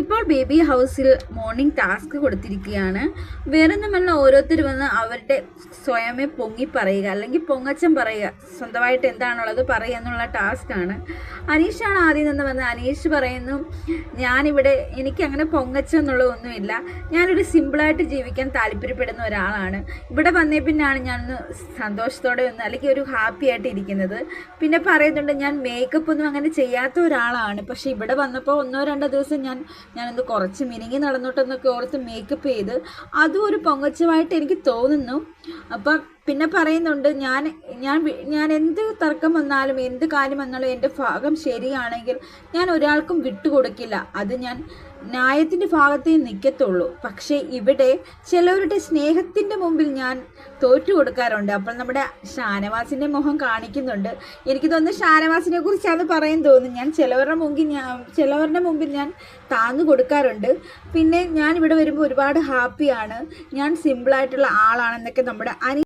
ഇപ്പോൾ ബേബി ഹൗസിൽ morning task കൊടുത്തിരിക്കുകയാണ്. വേറൊന്നുമല്ല ഓരോരുത്തർ വന്ന് അവരുടെ സ്വയമേ പൊങ്ങി പറയുക അല്ലെങ്കിൽ പൊങ്ങച്ചം പറയുക സ്വന്തമായിട്ട് എന്താണുള്ളത് പറയുക എന്നുള്ള ടാസ്ക്കാണ് അനീഷാണ് ആദ്യം നിന്ന് വന്ന് അനീഷ് പറയുന്നു ഞാനിവിടെ എനിക്ക് അങ്ങനെ പൊങ്ങച്ചം എന്നുള്ളതൊന്നുമില്ല. ഞാനൊരു സിമ്പിളായിട്ട് ജീവിക്കാൻ താല്പര്യപ്പെടുന്ന ഒരാളാണ്. ഇവിടെ വന്നേ പിന്നാണ് ഞാനൊന്ന് സന്തോഷത്തോടെ ഒന്ന് അല്ലെങ്കിൽ ഒരു ഹാപ്പി ആയിട്ട് ഇരിക്കുന്നത്. പിന്നെ പറയുന്നുണ്ട് ഞാൻ മേക്കപ്പ് ഒന്നും അങ്ങനെ ചെയ്യാത്ത ഒരാളാണ്. പക്ഷേ ഇവിടെ വന്നപ്പോൾ ഒന്നോ രണ്ടോ ദിവസം ഞാൻ ഞാനൊന്ന് കുറച്ച് മിനിങ്ങി നടന്നോട്ടെന്നൊക്കെ ഓർത്ത് മേക്കപ്പ് ചെയ്ത് അതും ഒരു പൊങ്ങച്ചമായിട്ട് എനിക്ക് തോന്നുന്നു. അപ്പം പിന്നെ പറയുന്നുണ്ട് ഞാൻ ഞാൻ ഞാൻ എന്ത് തർക്കം വന്നാലും എന്ത് കാര്യം വന്നാലും എന്റെ ഭാഗം ശരിയാണെങ്കിൽ ഞാൻ ഒരാൾക്കും വിട്ടുകൊടുക്കില്ല. അത് ഞാൻ ന്യായത്തിന്റെ ഭാഗത്തേ നിൽക്കത്തുള്ളൂ. പക്ഷേ ഇവിടെ ചിലവരുടെ സ്നേഹത്തിന്റെ മുമ്പിൽ ഞാൻ തോറ്റു കൊടുക്കാറുണ്ട്. അപ്പോൾ നമ്മുടെ ഷാനവാസിന്റെ മുഖം കാണിക്കുന്നുണ്ട്. എനിക്ക് തോന്നുന്നു ഷാനവാസിനെ കുറിച്ചാണ് പറയാൻ തോന്നുന്നു ഞാൻ ചിലവരുടെ മുമ്പിൽ ഞാൻ ചിലവരുടെ മുമ്പിൽ ഞാൻ താങ്ങു കൊടുക്കാറുണ്ട്. പിന്നെ ഞാൻ ഇവിടെ വരുമ്പോൾ ഒരുപാട് ഹാപ്പിയാണ്. ഞാൻ സിമ്പിളായിട്ടുള്ള ആളാണെന്നൊക്കെ നമ്മുടെ അനി